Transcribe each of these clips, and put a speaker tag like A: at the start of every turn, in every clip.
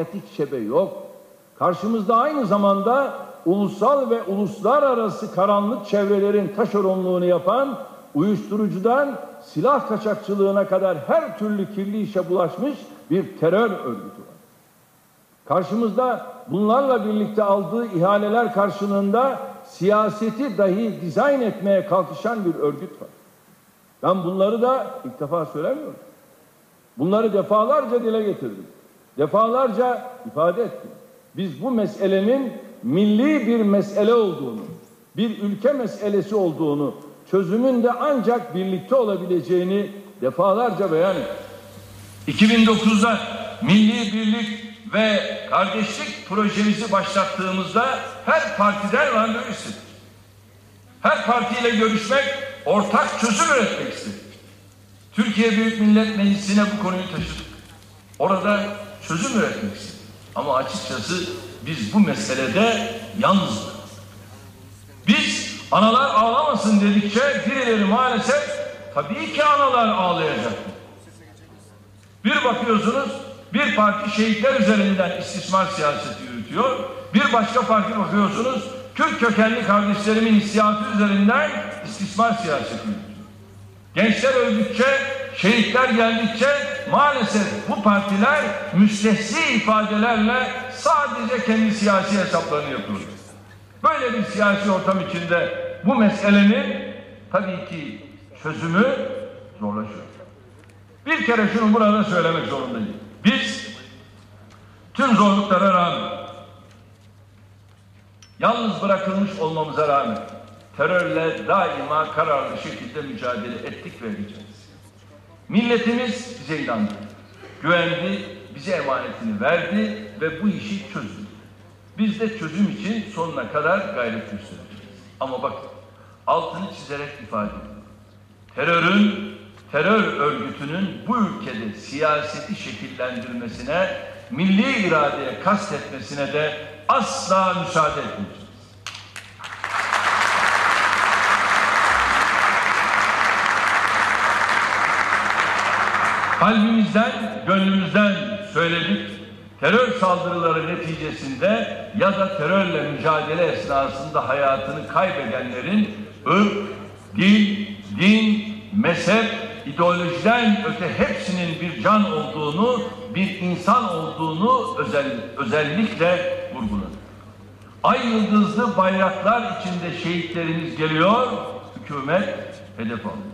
A: etik şebe yok. Karşımızda aynı zamanda ulusal ve uluslararası karanlık çevrelerin taşeronluğunu yapan uyuşturucudan silah kaçakçılığına kadar her türlü kirli işe bulaşmış bir terör örgütü var. Karşımızda bunlarla birlikte aldığı ihaleler karşılığında siyaseti dahi dizayn etmeye kalkışan bir örgüt var. Ben bunları da ilk defa söylemiyorum. Bunları defalarca dile getirdim. Defalarca ifade ettim. Biz bu meselenin milli bir mesele olduğunu, bir ülke meselesi olduğunu, çözümün de ancak birlikte olabileceğini defalarca beyan ettim. 2009'da milli birlik ve kardeşlik projemizi başlattığımızda her partiden randevu istedik. Her partiyle görüşmek, ortak çözüm üretmek istedik. Türkiye Büyük Millet Meclisi'ne bu konuyu taşıdık. Orada çözüm üretmek istedik. Ama açıkçası biz bu meselede yalnızdık. Biz analar ağlamasın dedikçe birileri maalesef tabii ki analar ağlayacak. Bir bakıyorsunuz bir parti şehitler üzerinden istismar siyaseti yürütüyor. Bir başka parti bakıyorsunuz Kürt kökenli kardeşlerimin hissiyatı üzerinden istismar siyaseti yürütüyor. Gençler öldükçe, şehitler geldikçe maalesef bu partiler müstehsi ifadelerle sadece kendi siyasi hesaplarını yapıyor. Böyle bir siyasi ortam içinde bu meselenin tabii ki çözümü zorlaşıyor. Bir kere şunu burada söylemek zorundayım. Biz tüm zorluklara rağmen yalnız bırakılmış olmamıza rağmen terörle daima kararlı şekilde mücadele ettik ve edeceğiz. Milletimiz bize inandı, güvendi, bize emanetini verdi ve bu işi çözdü. Biz de çözüm için sonuna kadar gayret göstereceğiz. Ama bak altını çizerek ifade ediyorum. Terörün, terör örgütünün bu ülkede siyaseti şekillendirmesine, milli iradeye kastetmesine de asla müsaade etmeyeceğiz. Kalbimizden, gönlümüzden söyledik. Terör saldırıları neticesinde ya da terörle mücadele esnasında hayatını kaybedenlerin ırk, dil, din, mezhep, ideolojiden öte hepsinin bir can olduğunu, bir insan olduğunu özel, özellikle vurguladık. Ay yıldızlı bayraklar içinde şehitlerimiz geliyor, hükümet hedef alıyor.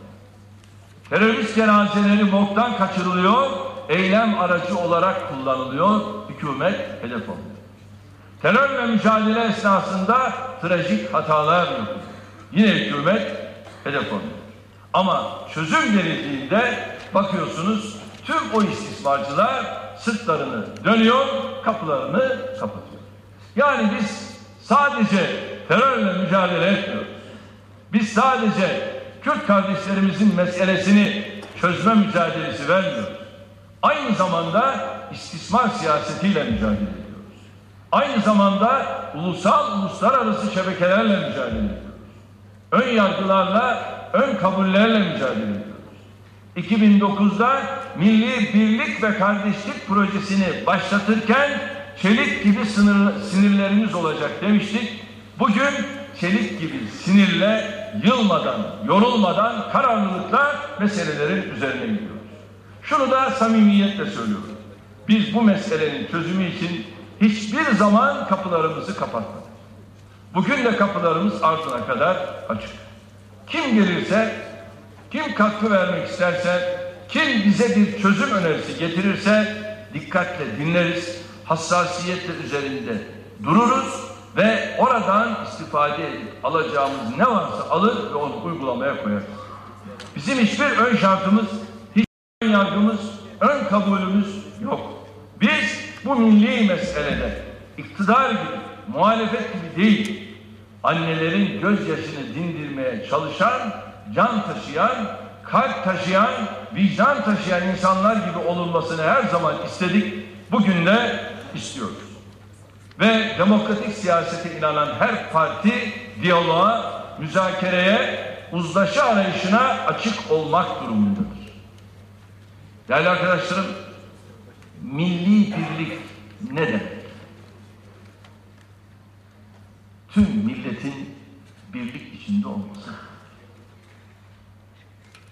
A: Terörist cenazeleri morgdan kaçırılıyor, eylem aracı olarak kullanılıyor, hükümet hedef alıyor. Terörle mücadele esnasında trajik hatalar yapıyor. Yine hükümet hedef alıyor. Ama çözüm gerektiğinde bakıyorsunuz tüm o istismarcılar sırtlarını dönüyor, kapılarını kapatıyor. Yani biz sadece terörle mücadele etmiyoruz. Biz sadece Kürt kardeşlerimizin meselesini çözme mücadelesi vermiyoruz. Aynı zamanda istismar siyasetiyle mücadele ediyoruz. Aynı zamanda ulusal uluslararası şebekelerle mücadele ediyoruz. Ön yargılarla, ön kabullerle mücadele ediyoruz. 2009'da Milli Birlik ve Kardeşlik Projesini başlatırken çelik gibi sınır, sinirlerimiz olacak demiştik. Bugün çelik gibi sinirle yılmadan, yorulmadan kararlılıkla meselelerin üzerine gidiyoruz. Şunu da samimiyetle söylüyorum. Biz bu meselenin çözümü için hiçbir zaman kapılarımızı kapatmadık. Bugün de kapılarımız ardına kadar açık. Kim gelirse, kim katkı vermek isterse, kim bize bir çözüm önerisi getirirse dikkatle dinleriz, hassasiyetle üzerinde dururuz ve oradan istifade edip alacağımız ne varsa alır ve onu uygulamaya koyarız. Bizim hiçbir ön şartımız, hiçbir ön yargımız, ön kabulümüz yok. Biz bu milli meselede iktidar gibi, muhalefet gibi değil, annelerin gözyaşını dindirmeye çalışan, can taşıyan, kalp taşıyan, vicdan taşıyan insanlar gibi olunmasını her zaman istedik. Bugün de istiyoruz ve demokratik siyasete inanan her parti diyaloğa, müzakereye, uzlaşı arayışına açık olmak durumundadır. Değerli arkadaşlarım, milli birlik ne demek? Tüm milletin birlik içinde olması.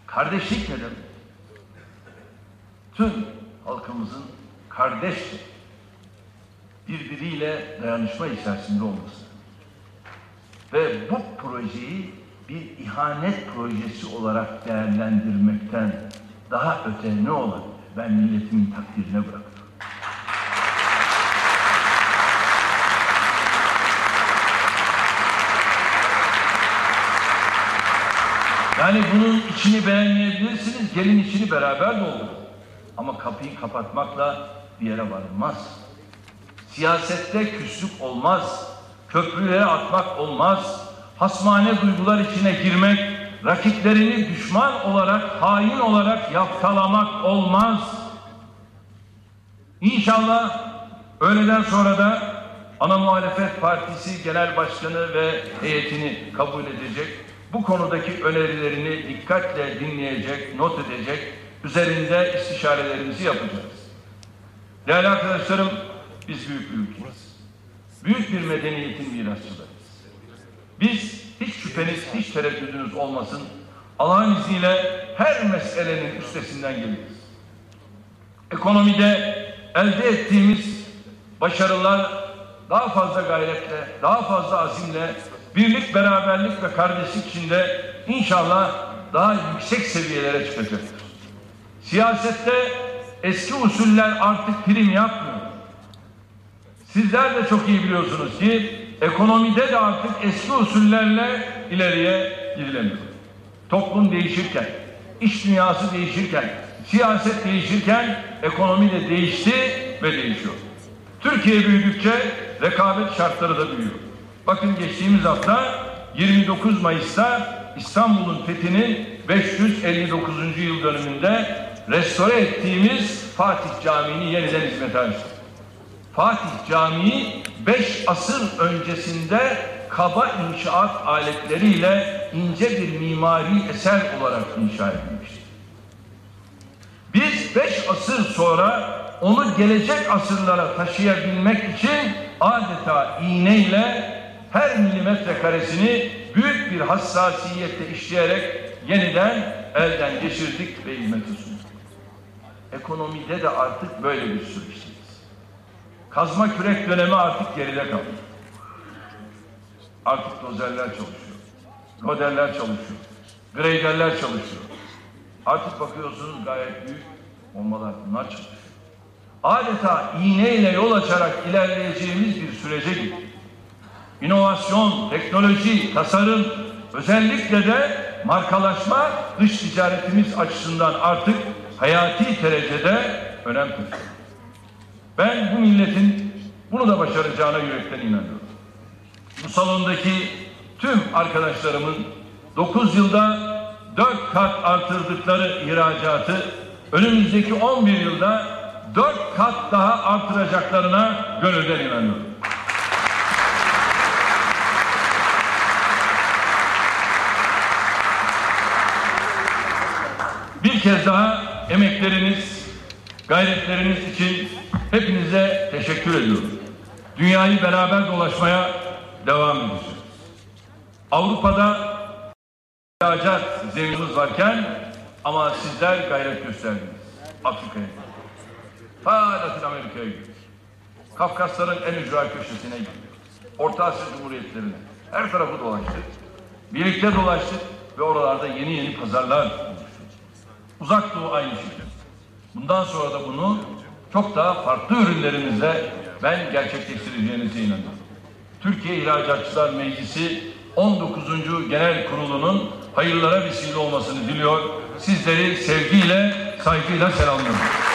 A: Kardeşlik ne demek? Tüm halkımızın kardeşçe birbiriyle dayanışma içerisinde olması. Ve bu projeyi bir ihanet projesi olarak değerlendirmekten daha öte ne olabilir? Ben milletimin takdirine bırakıyorum. Yani bunun içini beğenmeyebilirsiniz, gelin içini beraber doldurun. Ama kapıyı kapatmakla bir yere varılmaz. Siyasette küslük olmaz, köprülere atmak olmaz, hasmane duygular içine girmek, rakiplerini düşman olarak, hain olarak yaftalamak olmaz. İnşallah öğleden sonra da ana muhalefet partisi genel başkanı ve heyetini kabul edecek. Bu konudaki önerilerini dikkatle dinleyecek, not edecek, üzerinde istişarelerimizi yapacağız. Değerli arkadaşlarım, biz büyük bir ülkeyiz. Büyük bir medeniyetin mirasçılarıyız. Biz hiç şüpheniz, hiç tereddüdünüz olmasın, Allah'ın izniyle her meselenin üstesinden geliriz. Ekonomide elde ettiğimiz başarılar daha fazla gayretle, daha fazla azimle, birlik, beraberlik ve kardeşlik içinde inşallah daha yüksek seviyelere çıkacaktır. Siyasette eski usuller artık prim yapmıyor. Sizler de çok iyi biliyorsunuz ki ekonomide de artık eski usullerle ileriye gidilemiyor. Toplum değişirken, iş dünyası değişirken, siyaset değişirken ekonomi de değişti ve değişiyor. Türkiye büyüdükçe rekabet şartları da büyüyor. Bakın geçtiğimiz hafta 29 Mayıs'ta İstanbul'un fethinin 559. yıl dönümünde restore ettiğimiz Fatih Camii'ni yeniden hizmete açtık. Fatih Camii 5 asır öncesinde kaba inşaat aletleriyle ince bir mimari eser olarak inşa edilmiştir. Biz 5 asır sonra onu gelecek asırlara taşıyabilmek için adeta iğneyle her milimetre karesini büyük bir hassasiyetle işleyerek yeniden elden geçirdik ve hizmete sunduk. Ekonomide de artık böyle bir süreçteyiz. Kazma kürek dönemi artık geride kaldı. Artık dozerler çalışıyor. Loderler çalışıyor. Graderler çalışıyor. Artık bakıyorsunuz gayet büyük bombalar bunlar çalışıyor. Adeta iğneyle yol açarak ilerleyeceğimiz bir sürece girdik. İnovasyon, teknoloji, tasarım, özellikle de markalaşma dış ticaretimiz açısından artık hayati derecede önem taşıyor. Ben bu milletin bunu da başaracağına yürekten inanıyorum. Bu salondaki tüm arkadaşlarımın 9 yılda 4 kat artırdıkları ihracatı önümüzdeki 11 yılda 4 kat daha artıracaklarına gönülden inanıyorum. Bir kez daha emekleriniz, gayretleriniz için hepinize teşekkür ediyorum. Dünyayı beraber dolaşmaya devam edeceğiz. Avrupa'da ihracat zeminimiz varken ama sizler gayret gösterdiniz. Afrika'ya. Ta Latin Amerika'ya gittik. Kafkasların en ücra köşesine gittik. Orta Asya Cumhuriyetlerine. Her tarafı dolaştık. Birlikte dolaştık ve oralarda yeni yeni pazarlar oluştu. Uzak Doğu aynı şekilde. Bundan sonra da bunu çok daha farklı ürünlerimizle ben gerçekleştireceğinize inanıyorum. Türkiye İhracatçılar Meclisi 19. Genel Kurulu'nun hayırlara vesile olmasını diliyor. Sizleri sevgiyle, saygıyla selamlıyorum.